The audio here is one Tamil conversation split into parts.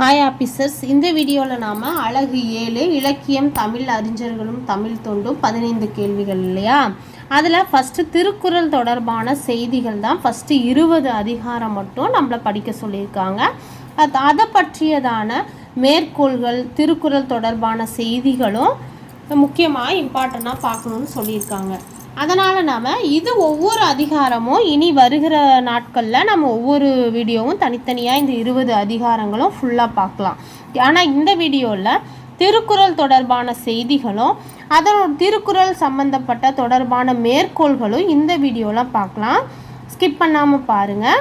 ஹாய் ஆஃபீஸர்ஸ் இந்த வீடியோவில் நாம் அழகு ஏழு இலக்கியம் தமிழ் அறிஞர்களும் தமிழ் தொண்டும் பதினைந்து கேள்விகள் இல்லையா? அதில் ஃபஸ்ட்டு திருக்குறள் தொடர்பான செய்திகள் தான் ஃபஸ்ட்டு இருபது அதிகாரம் மட்டும் நம்மளை படிக்க சொல்லியிருக்காங்க. அது அதை பற்றியதான மேற்கோள்கள் திருக்குறள் தொடர்பான செய்திகளும் முக்கியமாக இம்பார்ட்டண்ட்டாக பார்க்கணுன்னு சொல்லியிருக்காங்க. அதனால் நாம் இது ஒவ்வொரு அதிகாரமும் இனி வருகிற நாட்களில் நம்ம ஒவ்வொரு வீடியோவும் தனித்தனியாக இந்த இருபது அதிகாரங்களும் ஃபுல்லாக பார்க்கலாம். ஆனால் இந்த வீடியோவில் திருக்குறள் தொடர்பான செய்திகளும் அதனோட திருக்குறள் சம்பந்தப்பட்ட தொடர்பான மேற்கோள்களும் இந்த வீடியோவில் பார்க்கலாம். ஸ்கிப் பண்ணாமல் பாருங்கள்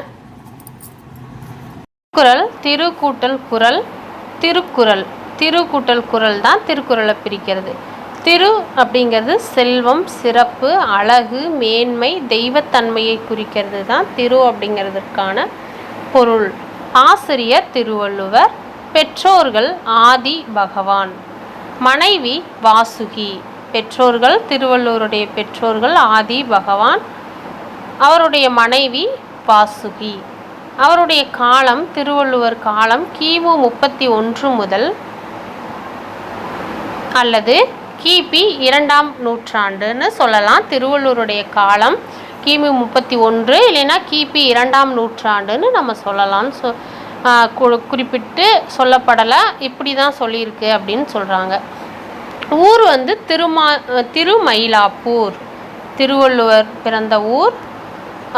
திருக்குறள் திருக்கூட்டல் குறள் திருக்குறள். திருக்கூட்டல் குறள் தான் திருக்குறளை பிரிக்கிறது. திரு அப்படிங்கிறது செல்வம் சிறப்பு அழகு மேன்மை தெய்வத்தன்மையை குறிக்கிறது தான் திரு அப்படிங்கிறதுக்கான பொருள். ஆசிரியர் திருவள்ளுவர் பெற்றோர்கள் ஆதி பகவான் மனைவி வாசுகி பெற்றோர்கள் திருவள்ளுவருடைய பெற்றோர்கள் ஆதி பகவான் அவருடைய மனைவி வாசுகி. அவருடைய காலம் திருவள்ளுவர் காலம் கிமு முப்பத்தி ஒன்று முதல் அல்லது கிபி இரண்டாம் நூற்றாண்டுன்னு சொல்லலாம். திருவள்ளூருடைய காலம் கிமு முப்பத்தி ஒன்று இல்லைன்னா கிபி இரண்டாம் நூற்றாண்டுன்னு நம்ம சொல்லலாம்னு சொ குறிப்பிட்டு சொல்லப்படலை. இப்படி தான் சொல்லியிருக்கு அப்படின்னு சொல்கிறாங்க ஊர் வந்து திருமா திருமயிலாப்பூர். திருவள்ளுவர் பிறந்த ஊர்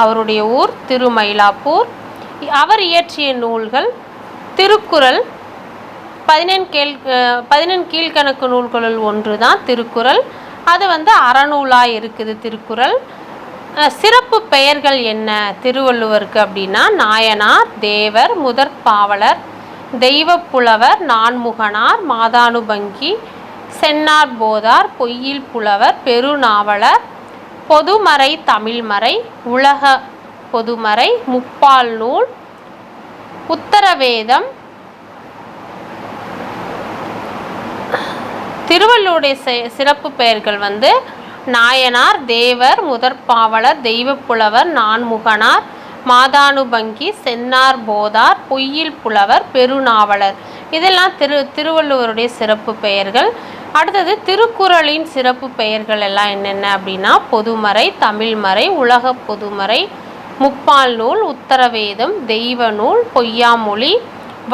அவருடைய ஊர் திருமயிலாப்பூர். அவர் இயற்றிய நூல்கள் திருக்குறள் பதினெண் கேள் பதினெண் கீழ்கணக்கு நூல்களுள் ஒன்று தான் திருக்குறள். அது வந்து அறநூலாக இருக்குது திருக்குறள். சிறப்பு பெயர்கள் என்ன திருவள்ளுவருக்கு அப்படின்னா நாயனார் தேவர் முதற்பாவலர் தெய்வப்புலவர் நான்முகனார் மாதானுபங்கி சென்னார் போதார் பொய்யில் புலவர் பெருநாவலர் பொதுமறை தமிழ்மறை உலக பொதுமறை முப்பால் நூல் உத்தரவேதம் திருவள்ளுவருடைய சிறப்பு பெயர்கள் வந்து நாயனார் தேவர் முதற்பாவலர் தெய்வப்புலவர் நான்முகனார் மாதானுபங்கி சென்னார் போதார் பொய்யில் புலவர் பெருநாவலர். இதெல்லாம் திரு திருவள்ளுவருடைய சிறப்பு பெயர்கள். அடுத்தது திருக்குறளின் சிறப்பு பெயர்கள் எல்லாம் என்னென்ன அப்படின்னா பொதுமறை தமிழ்மறை உலக பொதுமறை முப்பால் நூல் உத்தரவேதம் தெய்வ நூல் பொய்யாமொழி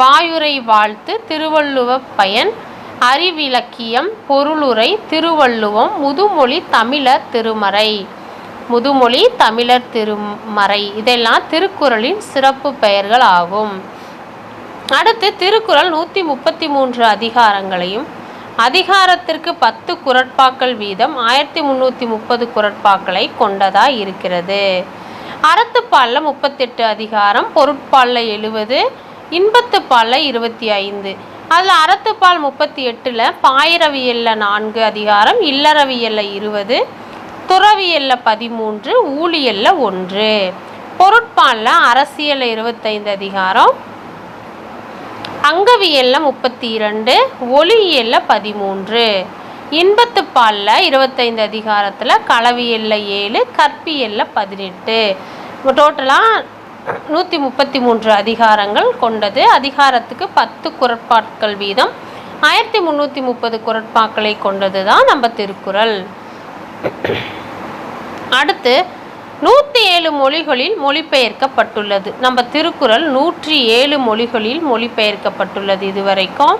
வாயுரை வாழ்த்து திருவள்ளுவ பயன் அறிவிலக்கியம் பொருளுரை திருவள்ளுவம் முதுமொழி தமிழர் திருமறை. முதுமொழி தமிழர் திருமறை. இதெல்லாம் திருக்குறளின் சிறப்பு பெயர்கள் ஆகும். அடுத்து திருக்குறள் நூற்றி முப்பத்தி மூன்று அதிகாரங்களையும் அதிகாரத்திற்கு பத்து குரட்பாக்கள் வீதம் ஆயிரத்தி முந்நூற்றி முப்பது குரட்பாக்களை கொண்டதாக இருக்கிறது. அறத்துப்பாலில் முப்பத்தெட்டு அதிகாரம் பொருட்பாலில் எழுபது இன்பத்துப்பாலில் இருபத்தி ஐந்து. அதில் அறத்துப்பால் முப்பத்தி எட்டில் பாயிரவியலில் நான்கு அதிகாரம் இல்லறவியலில் இருபது துறவியலில் பதிமூன்று ஊழியலில் ஒன்று. பொருட்பாலில் அரசியலில் இருபத்தைந்து அதிகாரம் அங்கவியலில் முப்பத்தி இரண்டு ஒளியியலில் பதிமூன்று. இன்பத்து பாலில் இருபத்தைந்து அதிகாரத்தில் களவியலில் ஏழு கற்பியலில் பதினெட்டு. டோட்டலாக நூற்றி முப்பத்தி மூன்று அதிகாரங்கள் கொண்டது. அதிகாரத்துக்கு பத்து குரட்பாட்கள் வீதம். ஆயிரத்தி முந்நூற்றி முப்பது குரட்பாக்களை கொண்டது தான் நம்ம திருக்குறள். அடுத்து நூற்றி ஏழு மொழிகளில் மொழிபெயர்க்கப்பட்டுள்ளது. நம்ம திருக்குறள் நூற்றி ஏழு மொழிகளில் மொழிபெயர்க்கப்பட்டுள்ளது இதுவரைக்கும்.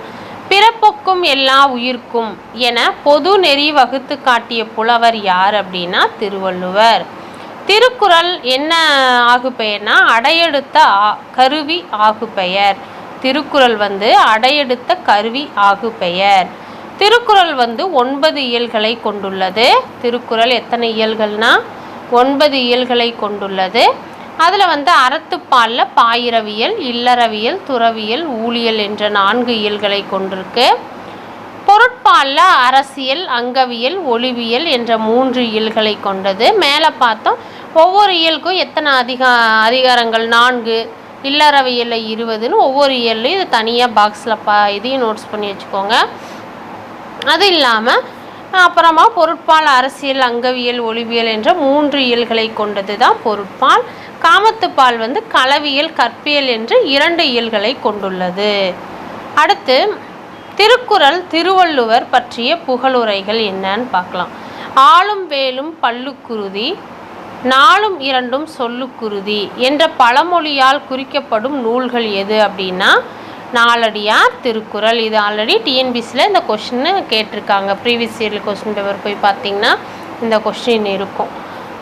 பிறப்புக்கும் எல்லா உயிர்க்கும் என பொது நெறி வகுத்து காட்டிய புலவர் யார் அப்படின்னா திருவள்ளுவர். திருக்குறள் என்ன ஆகு பெயர்னா அடையெடுத்த ஆ- கருவி ஆகு பெயர் திருக்குறள் வந்து அடையெடுத்த கருவி ஆகு பெயர் திருக்குறள் வந்து ஒன்பது இயல்களை கொண்டுள்ளது. திருக்குறள் எத்தனை இயல்கள்னா ஒன்பது இயல்களை கொண்டுள்ளது. அதில் வந்து அறத்துப்பாலில் பாயிரவியல் இல்லறவியல் துறவியல் ஊழியல் என்ற நான்கு இயல்களை கொண்டிருக்கு. பொருட்பாலில் அரசியல் அங்கவியல் ஒளிவியல் என்ற மூன்று இயல்களை கொண்டது. மேலே பார்த்தோம் ஒவ்வொரு இயலுக்கும் எத்தனை அதிகா அதிகாரங்கள்? நான்கு. இல்லறவியலில் இருபதுன்னு ஒவ்வொரு இயல்லையும் இது தனியாக பாக்ஸில் பா இதையும் நோட்ஸ் பண்ணி வச்சுக்கோங்க. அது இல்லாமல் அப்புறமா பொருட்பால் அரசியல் அங்கவியல் ஒளிவியல் என்ற மூன்று இயல்களை கொண்டது தான் பொருட்பால். காமத்துப்பால் வந்து களவியல் கற்பியல் என்று இரண்டு இயல்களை கொண்டுள்ளது. அடுத்து திருக்குறள் திருவள்ளுவர் பற்றிய புகழுரைகள் என்னன்னு பார்க்கலாம். ஆளும் வேலும் பல்லுக்குருதி நாளும் இரண்டும் சொல்லுக்குருதி. என்ற பழமொழியால் குறிக்கப்படும் நூல்கள் எது அப்படின்னா நாலடியார் திருக்குறள். இது ஆல்ரெடி டிஎன்பிசியில் இந்த கொஷின்னு கேட்டிருக்காங்க. ப்ரீவியஸ் இயரில் கொஸ்டின் பேப்பர் போய் பார்த்தீங்கன்னா இந்த கொஸ்டின் இருக்கும்.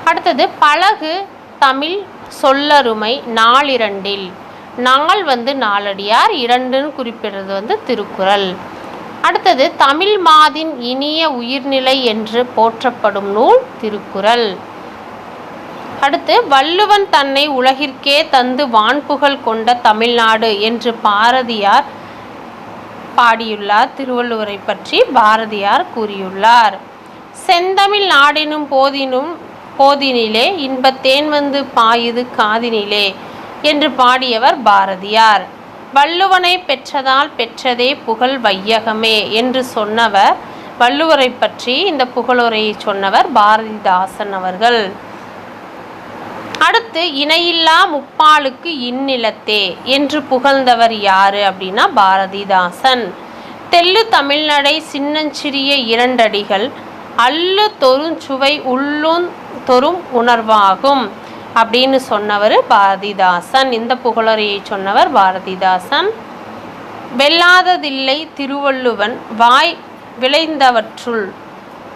அடுத்தது பழகு தமிழ் சொல்லருமை நாலிரண்டில் நாள் வந்து நாலடியார் இரண்டுன்னு குறிப்பிடுறது வந்து திருக்குறள். அடுத்தது தமிழ் மாதின் இனிய உயிர்நிலை என்று போற்றப்படும் நூல் திருக்குறள். அடுத்து வள்ளுவன் தன்னை உலகிற்கே தந்து வான்புகழ் கொண்ட தமிழ்நாடு என்று பாரதியார் பாடியுள்ளார். திருவள்ளுவரை பற்றி பாரதியார் கூறியுள்ளார். செந்தமிழ் நாடினும் போதினும் போதினிலே இன்பத்தேன் வந்து பாயுது காதினிலே என்று பாடியவர் பாரதியார். வள்ளுவனை பெற்றதால் பெற்றதே புகழ் வையகமே என்று சொன்னவர் வள்ளுவரை பற்றி இந்த புகழுரையை சொன்னவர் பாரதிதாசன் அவர்கள். அடுத்து இணையில்லா முப்பாலுக்கு இந்நிலத்தே என்று புகழ்ந்தவர் யாரு அப்படின்னா பாரதிதாசன். தெல்லு தமிழ்நடை சின்னஞ்சிறிய இரண்டடிகள் அல்லு தொறுஞ்சுவை உள்ளும் தொரும் உணர்வாகும் அப்படின்னு சொன்னவர் பாரதிதாசன். இந்த புகழறையை சொன்னவர் பாரதிதாசன். வெல்லாததில்லை திருவள்ளுவன் வாய் விளைந்தவற்றுள்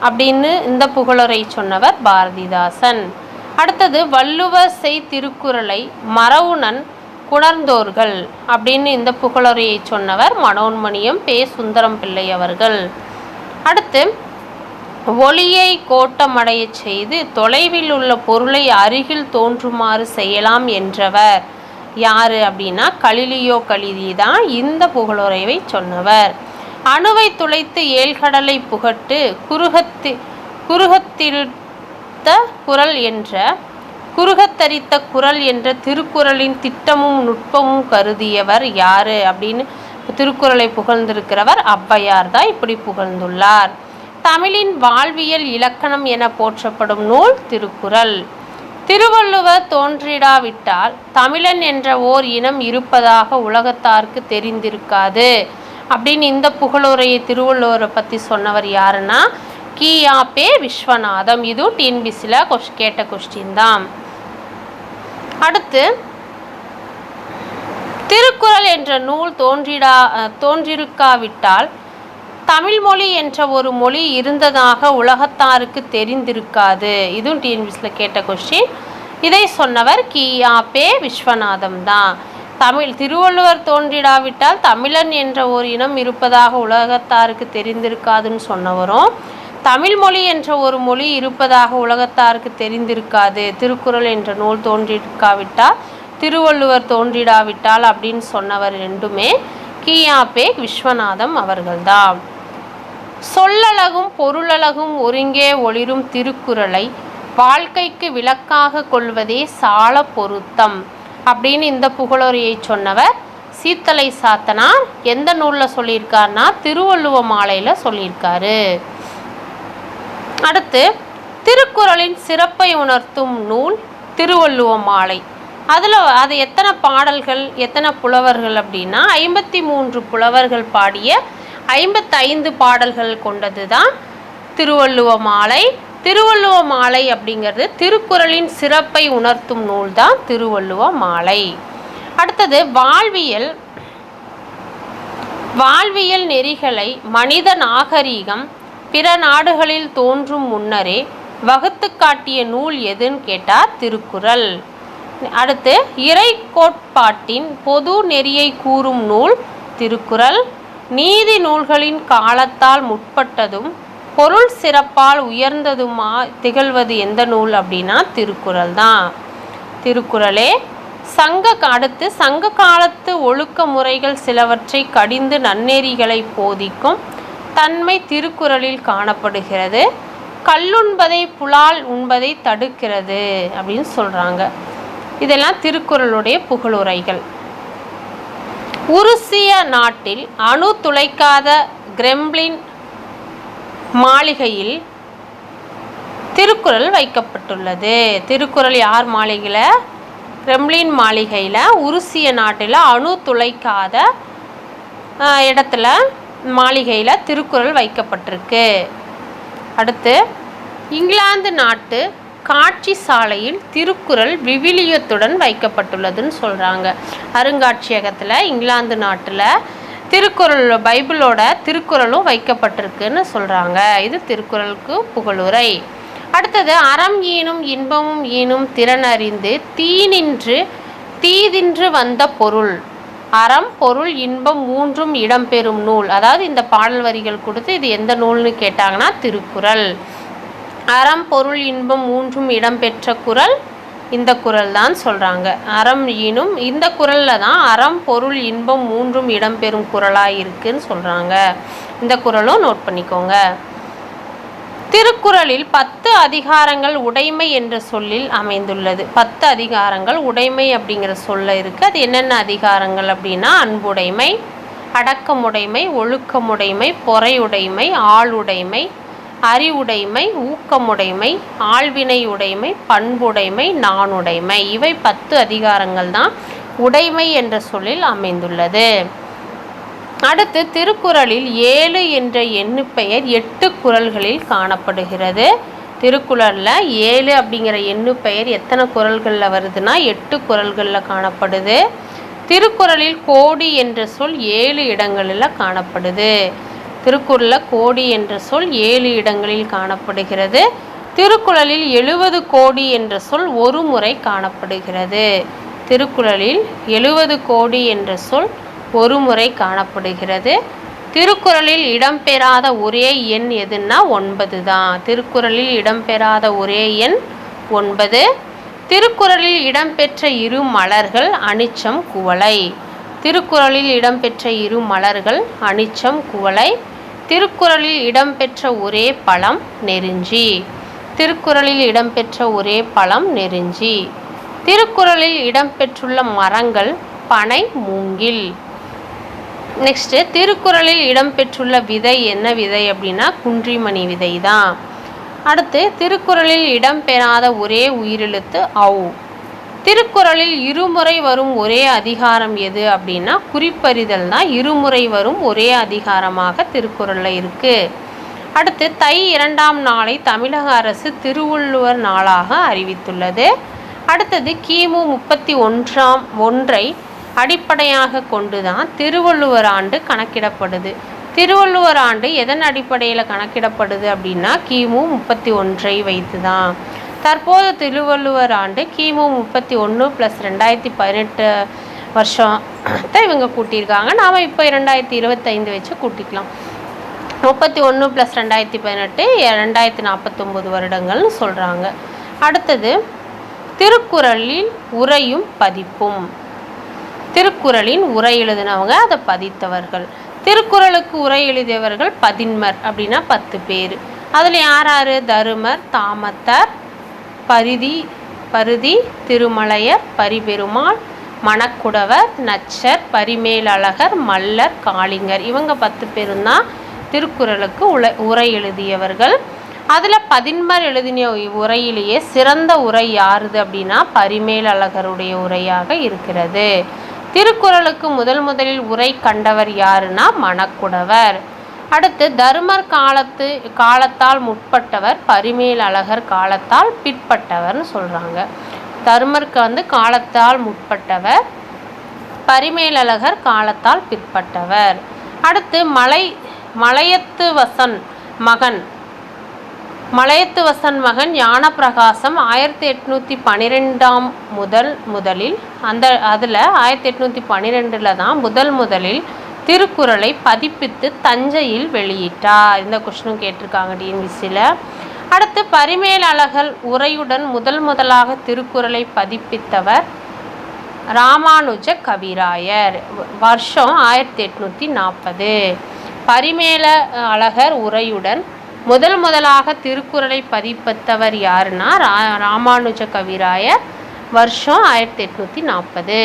அப்படின்னு இந்த புகழரை சொன்னவர் பாரதிதாசன். அடுத்தது வள்ளுவர் செய் திருக்குறளை மரவுணன் குணர்ந்தோர்கள் அப்படின்னு இந்த புகழுரையை சொன்னவர் மனோன்மணியம் பே. சுந்தரம் பிள்ளை அவர்கள். அடுத்து ஒளியை கோட்டமடையச் செய்து தொலைவில் உள்ள பொருளை அருகில் தோன்றுமாறு செய்யலாம் என்றவர். யாரு அப்படின்னா கலிலியோ கலிதி தான் இந்த புகழுரைவை சொன்னவர். அணுவை துளைத்து ஏழ்கடலை புகட்டு குருகத்தி தரித்த குரல் என்ற குருகத்தரித்த குரல் என்ற திருக்குறளின் திட்டமும் நுட்பமும் கருதியவர் யாரு அப்படின்னு திருக்குறளை புகழ்ந்திருக்கிறவர் ஔவையார் தான் இப்படி புகழ்ந்துள்ளார். தமிழின் வாழ்வியல் இலக்கணம் என போற்றப்படும் நூல் திருக்குறள். திருவள்ளுவர் தோன்றிடாவிட்டால் தமிழன் என்ற ஓர் இனம் இருப்பதாக உலகத்தாருக்கு தெரிந்திருக்காது. அப்படின்னு இந்த புகழுரையை திருவள்ளுவரை பற்றி சொன்னவர் யாருன்னா கியாபே விஸ்வநாதம். இதுவும் டிஎன்பிசியில் கொஷ் கேட்ட கொஸ்டின் தான் அடுத்து திருக்குறள் என்ற நூல் தோன்றிடா தோன்றிருக்காவிட்டால் தமிழ் மொழி என்ற ஒரு மொழி இருந்ததாக உலகத்தாருக்கு தெரிந்திருக்காது. இதுவும் டிஎன்பிசியில் கேட்ட கொஸ்டின். இதை சொன்னவர் கியாபே விஸ்வநாதம் தான். தமிழ் திருவள்ளுவர் தோன்றிடாவிட்டால் தமிழன் என்ற ஒரு இனம் இருப்பதாக உலகத்தாருக்கு தெரிந்திருக்காதுன்னு சொன்னவரும் தமிழ் மொழி என்ற ஒரு மொழி இருப்பதாக உலகத்தாருக்கு தெரிந்திருக்காது. திருக்குறள் என்ற நூல் தோன்றிருக்காவிட்டால் திருவள்ளுவர் தோன்றிடாவிட்டால் அப்படின்னு சொன்னவர் ரெண்டுமே கியாபே விஸ்வநாதம் அவர்கள்தான். சொல்லழகும் பொருளழகும் ஒருங்கே ஒளிரும் திருக்குறளை வாழ்க்கைக்கு விளக்காக கொள்வதே சால பொருத்தம் அப்படின்னு இந்த புகழுரையை சொன்னவர் சீத்தலை சாத்தனார். எந்த நூலில் சொல்லியிருக்காருன்னா திருவள்ளுவ மாலையில் சொல்லியிருக்காரு. அடுத்து திருக்குறளின் சிறப்பை உணர்த்தும் நூல் திருவள்ளுவ மாலை. அதில் அது எத்தனை பாடல்கள் எத்தனை புலவர்கள் அப்படின்னா ஐம்பத்தி மூன்று புலவர்கள் பாடிய ஐம்பத்தைந்து பாடல்கள் கொண்டது தான் திருவள்ளுவ மாலை. திருவள்ளுவ மாலை அப்படிங்கிறது திருக்குறளின் சிறப்பை உணர்த்தும் நூல் தான் திருவள்ளுவ மாலை. அடுத்தது வாழ்வியல். வாழ்வியல் நெறிகளை மனித நாகரீகம் பிற நாடுகளில் தோன்றும் முன்னரே வகுத்து காட்டிய நூல் எதுன்னு கேட்டார் திருக்குறள். அடுத்து இறை கோட்பாட்டின் பொது நெறியை கூறும் நூல் திருக்குறள். நீதி நூல்களின் காலத்தால் முற்பட்டதும் பொருள் சிறப்பால் உயர்ந்ததுமா திகழ்வது எந்த நூல் அப்படின்னா திருக்குறள் தான். திருக்குறளே சங்க அடுத்து சங்க காலத்து ஒழுக்க முறைகள் சிலவற்றை கடிந்து நன்னெறிகளை போதிக்கும் தன்மை திருக்குறளில் காணப்படுகிறது. கல்லுண்பதை புலால் உண்பதை தடுக்கிறது அப்படின்னு சொல்கிறாங்க இதெல்லாம் திருக்குறளுடைய புகழுரைகள். உருசிய நாட்டில் அணு துளைக்காத கிரெம்ளின் மாளிகையில் திருக்குறள் வைக்கப்பட்டுள்ளது. திருக்குறள் யார் மாளிகையில்? கிரெம்ளின் மாளிகையில் உருசிய நாட்டில் அணு துளைக்காத இடத்துல மாளிகையில் திருக்குறள் வைக்கப்பட்டிருக்கு. அடுத்து இங்கிலாந்து நாட்டு காட்சி சாலையில் திருக்குறள் விவிலியத்துடன் வைக்கப்பட்டுள்ளதுன்னு சொல்கிறாங்க அருங்காட்சியகத்தில் இங்கிலாந்து நாட்டில் திருக்குறள் பைபிளோட திருக்குறளும் வைக்கப்பட்டிருக்குன்னு சொல்கிறாங்க இது திருக்குறளுக்கு புகழுரை. அடுத்தது அறம் ஈனும் இன்பமும் ஈனும் திறனறிந்து தீனின்று தீதின்று வந்த பொருள். அறம் பொருள் இன்பம் மூன்றும் இடம்பெறும் நூல். அதாவது இந்த பாடல் வரிகள் கொடுத்து இது எந்த நூல்னு கேட்டாங்கன்னா திருக்குறள். அறம் பொருள் இன்பம் மூன்றும் இடம்பெற்ற குறள் இந்த குரல் தான் சொல்கிறாங்க அறம் ஈனும் இந்த குறளில் தான் அறம் பொருள் இன்பம் மூன்றும் இடம்பெறும் குறளாக இருக்குன்னு சொல்கிறாங்க இந்த குறளும் நோட் பண்ணிக்கோங்க. திருக்குறளில் பத்து அதிகாரங்கள் உடைமை என்ற சொல்லில் அமைந்துள்ளது. பத்து அதிகாரங்கள் உடைமை அப்படிங்கிற சொல்ல இருக்குது அது என்னென்ன அதிகாரங்கள் அப்படின்னா அன்புடைமை அடக்கமுடைமை ஒழுக்கமுடைமை பொறையுடைமை ஆளுடைமை அறிவுடைமை ஊக்கமுடைமை ஆழ்வினை உடைமை பண்புடைமை நாணுடைமை. இவை பத்து அதிகாரங்கள் தான் உடைமை என்ற சொல்லில் அமைந்துள்ளது. அடுத்து திருக்குறளில் ஏழு என்ற எண்ணுப்பெயர் எட்டு குறள்களில் காணப்படுகிறது. திருக்குறளில் ஏழு அப்படிங்கிற எண்ணுப்பெயர் எத்தனை குறள்களில் வருதுன்னா எட்டு குறள்களில் காணப்படுது. திருக்குறளில் கோடி என்ற சொல் ஏழு இடங்களில் காணப்படுது. திருக்குறளில் கோடி என்ற சொல் ஏழு இடங்களில் காணப்படுகிறது. திருக்குறளில் எழுபது கோடி என்ற சொல் ஒரு முறை காணப்படுகிறது. திருக்குறளில் எழுபது கோடி என்ற சொல் ஒரு முறை காணப்படுகிறது. திருக்குறளில் இடம்பெறாத ஒரே எண் எதுன்னா ஒன்பது தான். திருக்குறளில் இடம்பெறாத ஒரே எண் ஒன்பது. திருக்குறளில் இடம்பெற்ற இரு மலர்கள் அனிச்சம் குவளை. திருக்குறளில் இடம்பெற்ற இரு மலர்கள் அனிச்சம் குவளை. திருக்குறளில் இடம்பெற்ற ஒரே பழம் நெருஞ்சி. திருக்குறளில் இடம்பெற்ற ஒரே பழம் நெருஞ்சி. திருக்குறளில் இடம்பெற்றுள்ள மரங்கள் பனை மூங்கில். நெக்ஸ்ட்டு திருக்குறளில் இடம்பெற்றுள்ள விதை என்ன விதை அப்படின்னா குன்றிமணி விதை தான் அடுத்து திருக்குறளில் இடம்பெறாத ஒரே உயிரெழுத்து அவு திருக்குறளில் இருமுறை வரும் ஒரே அதிகாரம் எது அப்படின்னா குறிப்பறிதல் தான் இருமுறை வரும் ஒரே அதிகாரமாக திருக்குறளில் இருக்குது அடுத்து தை இரண்டாம் நாளை தமிழக அரசு திருவள்ளுவர் நாளாக அறிவித்துள்ளது. அடுத்தது கிமு முப்பத்தி ஒன்றாம் ஒன்றை அடிப்படையாக கொண்டு தான் திருவள்ளுவர் ஆண்டு கணக்கிடப்படுது. திருவள்ளுவர் ஆண்டு எதன் அடிப்படையில் கணக்கிடப்படுது அப்படின்னா கிமு முப்பத்தி ஒன்றை வைத்து தான் தற்போது திருவள்ளுவர் ஆண்டு கிமு முப்பத்தி ஒன்று ப்ளஸ் ரெண்டாயிரத்தி பதினெட்டு வருஷம் தான் இவங்க கூட்டியிருக்காங்க. நாம் இப்போ இரண்டாயிரத்தி இருபத்தைந்து வச்சு கூட்டிக்கலாம். முப்பத்தி ஒன்று ப்ளஸ் ரெண்டாயிரத்தி பதினெட்டு ரெண்டாயிரத்தி நாற்பத்தொம்பது வருடங்கள்னு சொல்கிறாங்க அடுத்தது திருக்குறளில் உரையும் பதிப்பும். திருக்குறளின் உரை எழுதினவங்க அதை பதித்தவர்கள். திருக்குறளுக்கு உரை எழுதியவர்கள் பதின்மர் அப்படின்னா பத்து பேர். அதில் யார் யார் தருமர் தாமத்தர் பரிதி பருதி திருமலையர் பரிபெருமாள் மணக்குடவர் நச்சர் பரிமேலழகர் மல்லர் காளிங்கர். இவங்க பத்து பேரும் தான் திருக்குறளுக்கு உல உரை எழுதியவர்கள். அதில் பதின்மர் எழுதின உரையிலேயே சிறந்த உரை யாருது அப்படின்னா பரிமேலழகருடைய உரையாக இருக்கிறது. திருக்குறளுக்கு முதல் முதலில் உரை கண்டவர் யாருன்னா மணக்குடவர். அடுத்து தருமர் காலத்து காலத்தால் முற்பட்டவர் பரிமேல் அழகர் காலத்தால் பிற்பட்டவர்னு சொல்கிறாங்க தருமருக்கு வந்து காலத்தால் முற்பட்டவர் பரிமேலழகர் காலத்தால் பிற்பட்டவர். அடுத்து மலை மலையத்து வசன் மகன் மலையத்து வசன் மகன் ஞானப்பிரகாசம் ஆயிரத்தி எட்நூற்றி பன்னிரெண்டாம் முதல் முதலில் அந்த அதில் ஆயிரத்தி எட்நூற்றி பன்னிரெண்டில் தான் முதல் முதலில் திருக்குறளை பதிப்பித்து தஞ்சையில் வெளியிட்டார். இந்த கொஷினும் கேட்டிருக்காங்க டிஎன்பிசியில். அடுத்து பரிமேலழகல் உரையுடன் முதல் முதலாக திருக்குறளை பதிப்பித்தவர் ராமானுஜ கவிராயர். வ- வருஷம் ஆயிரத்தி எட்நூற்றி நாற்பது. பரிமேல அழகர் உரையுடன் முதல் முதலாக திருக்குறளை பதிப்பித்தவர் யாருன்னா ரா ராமானுஜ கவிராயர் வருஷம் ஆயிரத்தி எட்நூற்றி நாற்பது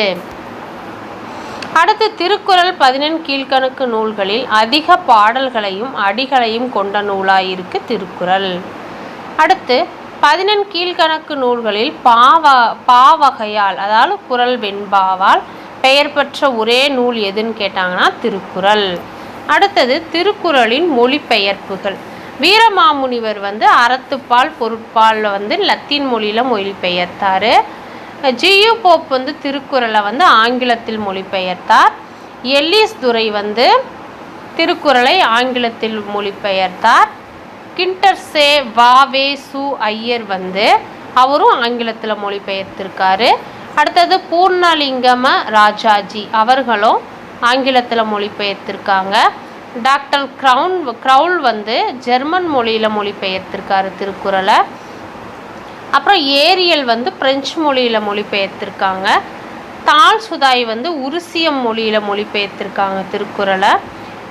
அடுத்து திருக்குறள் பதினெண் கீழ்க்கணக்கு நூல்களில் அதிக பாடல்களையும் அடிகளையும் கொண்ட நூலாயிருக்கு திருக்குறள். அடுத்து பதினெண் கீழ்கணக்கு நூல்களில் பாவ பாவகையால் அதாவது குறள் வெண்பாவால் பெயர் பெற்ற ஒரே நூல் எதுன்னு கேட்டாங்கன்னா திருக்குறள். அடுத்தது திருக்குறளின் மொழிபெயர்ப்புகள். வீரமாமுனிவர் வந்து அறத்துப்பால் பொருட்பாலில் வந்து லத்தீன் மொழியில் மொழிபெயர்த்தார். ஜியு போப் வந்து திருக்குறளை வந்து ஆங்கிலத்தில் மொழிபெயர்த்தார். எல்லிஸ் துரை வந்து திருக்குறளை ஆங்கிலத்தில் மொழிபெயர்த்தார். கிண்டர்சே வாவே சு ஐயர் வந்து அவரும் ஆங்கிலத்தில் மொழிபெயர்த்திருக்காரு. அடுத்தது பூர்ணலிங்கம ராஜாஜி அவர்களும் ஆங்கிலத்தில் மொழிபெயர்த்திருக்காங்க. டாக்டர் க்ரவுன் க்ரவுல் வந்து ஜெர்மன் மொழியில் மொழிபெயர்த்திருக்காரு திருக்குறளை. அப்புறம் ஏரியல் வந்து பிரெஞ்சு மொழியில் மொழிபெயர்த்திருக்காங்க. தால் சுதாய் வந்து உருசியம் மொழியில் மொழிபெயர்த்திருக்காங்க திருக்குறளை.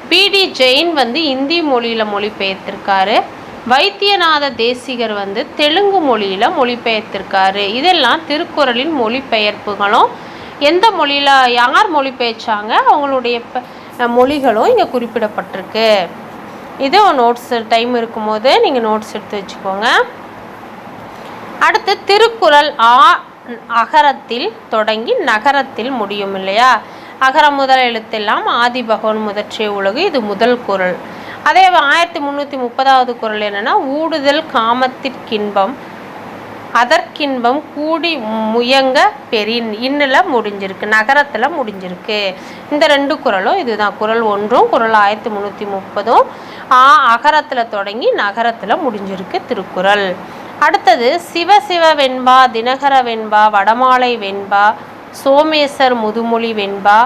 பிடி ஜெயின் வந்து இந்தி மொழியில் மொழிபெயர்த்திருக்காரு. வைத்தியநாத தேசிகர் வந்து தெலுங்கு மொழியில் மொழிபெயர்த்திருக்காரு. இதெல்லாம் திருக்குறளின் மொழிபெயர்ப்புகளும் எந்த மொழியில் யார் மொழிபெயர்ச்சாங்க? அவங்களுடைய மொழிகளும் இங்கே குறிப்பிடப்பட்டிருக்கு. இது நோட்ஸ் டைம் இருக்கும்போது நீங்கள் நோட்ஸ் எடுத்து வச்சுக்கோங்க. அடுத்து திருக்குறள் ஆ அகரத்தில் தொடங்கி நகரத்தில் முடியும் இல்லையா? அகர முதல் எழுத்தெல்லாம் ஆதி பகவன் முதற்றே உலகு இது முதல் குறள். அதே ஆயிரத்தி முந்நூற்றி முப்பதாவது குறள் என்னன்னா ஊடுதல் காமத்திற்கின்பம் அதற்கின்பம் கூடி முயங்க பெரின் இன்னில் முடிஞ்சிருக்கு. நகரத்தில் முடிஞ்சிருக்கு. இந்த ரெண்டு குறளும் இதுதான். குறள் ஒன்றும் குறள் ஆயிரத்தி முந்நூற்றி முப்பதும் ஆ அகரத்தில் தொடங்கி நகரத்தில் முடிஞ்சிருக்கு திருக்குறள். அடுத்தது சிவ சிவ வெண்பா தினகர வெண்பா வடமாலை வெண்பா சோமேசர் முதுமொழி வெண்பா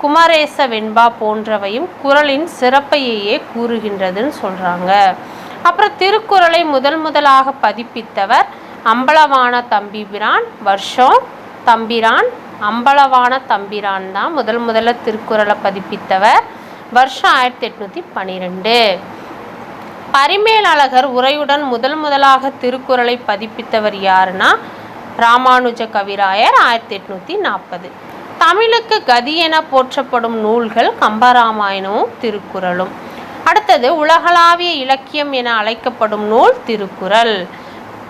குமரேச வெண்பா போன்றவையும் குறளின் சிறப்பையே கூறுகின்றதுன்னு சொல்கிறாங்க அப்புறம் திருக்குறளை முதல் முதலாக பதிப்பித்தவர் அம்பலவான தம்பிபிரான் வருஷம் தம்பிரான் அம்பலவான தம்பிரான் தான் முதல் முதல்ல திருக்குறளை பதிப்பித்தவர். வருஷம் ஆயிரத்தி எட்நூற்றி பன்னிரெண்டு பரிமேலழகர் உரையுடன் முதல் முதலாக திருக்குறளை பதிப்பித்தவர் யாருன்னா ராமானுஜ கவிராயர் ஆயிரத்தி எட்நூற்றி நாற்பது. தமிழுக்கு கதி என போற்றப்படும் நூல்கள் கம்பராமாயணமும் திருக்குறளும். அடுத்தது உலகளாவிய இலக்கியம் என அழைக்கப்படும் நூல் திருக்குறள்.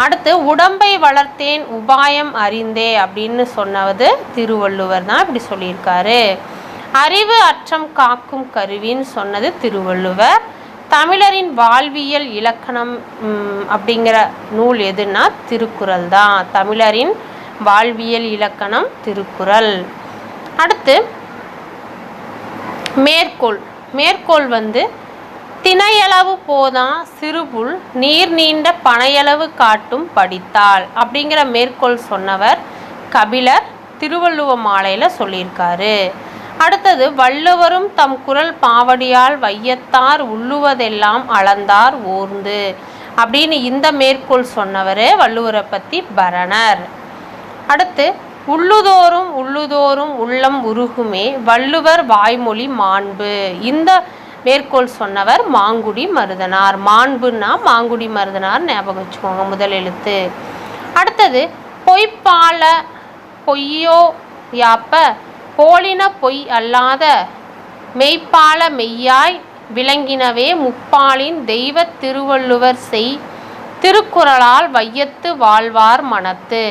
அடுத்து உடம்பை வளர்த்தேன் உபாயம் அறிந்தே அப்படின்னு சொன்னது திருவள்ளுவர் தான் இப்படி சொல்லியிருக்காரு. அறிவு அற்றம் காக்கும் கருவின்னு சொன்னது திருவள்ளுவர். தமிழரின் வாழ்வியல் இலக்கணம் அப்படிங்கிற நூல் எதுன்னா திருக்குறள் தான். தமிழரின் வாழ்வியல் இலக்கணம் திருக்குறள். அடுத்து மேற்கோள். மேற்கோள் வந்து திணையளவு போதான் சிறுபுல் நீர் நீண்ட பனையளவு காட்டும் படித்தாள் அப்படிங்கிற மேற்கோள் சொன்னவர் கபிலர் திருவள்ளுவ மாலையில் சொல்லியிருக்காரு. அடுத்தது வள்ளுவரும் தம் குரல் பாவடியால் வையத்தார் உள்ளுவதெல்லாம் அளந்தார் ஊர்ந்து அப்படின்னு இந்த மேற்கோள் சொன்னவர் வள்ளுவரை பற்றி பரணர். அடுத்து உள்ளுதோறும் உள்ளுதோறும் உள்ளம் உருகுமே வள்ளுவர் வாய்மொழி மாண்பு. இந்த மேற்கோள் சொன்னவர் மாங்குடி மருதனார். மாண்புன்னா மாங்குடி மருதனார் ஞாபகம் வச்சுக்கோங்க முதல் எழுத்து. அடுத்தது பொய்ப்பால பொய்யோ யாப்ப போலின பொய் அல்லாத மெய்ப்பால மெய்யாய் விளங்கினவே முப்பாலின் தெய்வ திருவள்ளுவர் செய் திருக்குறளால் வையத்து வாழ்வார் மனத்து.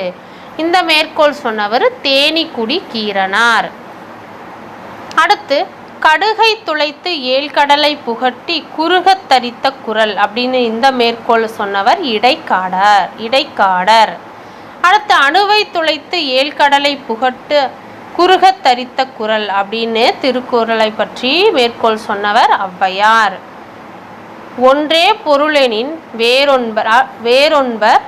இந்த மேற்கோள் சொன்னவர் தேனிக்குடி கீரனார். அடுத்து கடுகை துளைத்து ஏழ்கடலை புகட்டி குறுகத் தரித்த குரல் அப்படின்னு இந்த மேற்கோள் சொன்னவர் இடைக்காடர் இடைக்காடர். அடுத்து அணுவை துளைத்து ஏழ்கடலை புகட்டு குறுகத் தரித்த குரல் அப்படின்னு திருக்குறளை பற்றி மேற்கோள் சொன்னவர் ஔவையார். ஒன்றே பொருளெனின் வேறொன்பர் வேறொன்பர்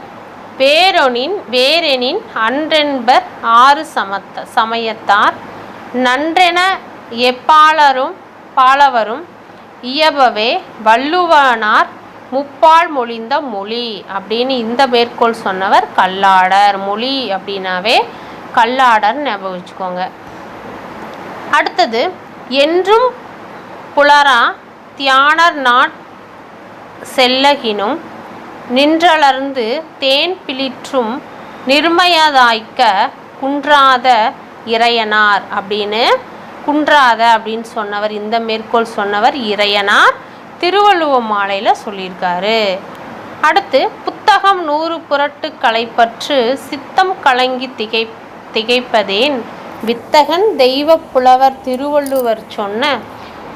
வேரொனின் வேறெனின் அன்றென்பர் ஆறு சமத்த சமயத்தார். நன்றென எப்பாளரும் பாலவரும் இயபவே வள்ளுவனார் முப்பால் மொழிந்த மொழி அப்படின்னு இந்த மேற்கோள் சொன்னவர் கல்லாடர் மொழி அப்படின்னாவே கல்லாடர் ஞாபகம் வச்சுக்கோங்க. அடுத்தது என்றும் புலரா தியானர் நாட் செல்லகினும் நின்றளர்ந்து தேன் பிளிற்றும் நிர்மயதாய்க்க குன்றாத இறையனார் அப்படின்னு குன்றாத அப்படின்னு சொன்னவர் இந்த மேற்கோள் சொன்னவர் இறையனார் திருவள்ளுவ மாலையில் சொல்லியிருக்காரு. அடுத்து புத்தகம் நூறு புரட்டு களைப்பற்று சித்தம் கலங்கி திகை திகைப்பதேன். வித்தகன் தெய்வப் புலவர் திருவள்ளுவர் சொன்ன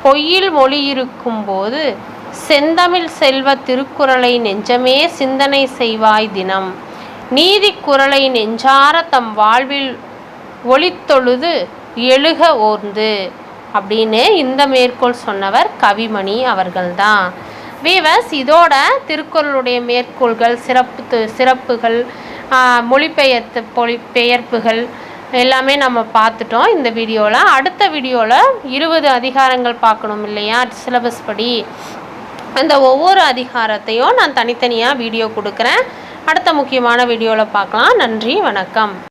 பொய்யில் மொழி இருக்கும்போது செந்தமிழ் செல்வ திருக்குறளை நெஞ்சமே சிந்தனை செய்வாய் தினம். நீதி குரலை நெஞ்சார தம் வாழ்வில் ஒளித்தொழுது எழுக ஓர்ந்து அப்படின்னு இந்த மேற்கோள் சொன்னவர் கவிமணி அவர்கள்தான். வீவஸ் இதோட திருக்குறளுடைய மேற்கோள்கள் சிறப்பு சிறப்புகள் மொழிபெயர்த்து பொழி பெயர்ப்புகள் எல்லாமே நம்ம பார்த்துட்டோம் இந்த வீடியோவில் அடுத்த வீடியோவில் இருபது அதிகாரங்கள் பார்க்கணும் இல்லையா? சிலபஸ் படி. அந்த ஒவ்வொரு அதிகாரத்தையும் நான் தனித்தனியாக வீடியோ கொடுக்குறேன். அடுத்த முக்கியமான வீடியோவில் பார்க்கலாம். நன்றி வணக்கம்.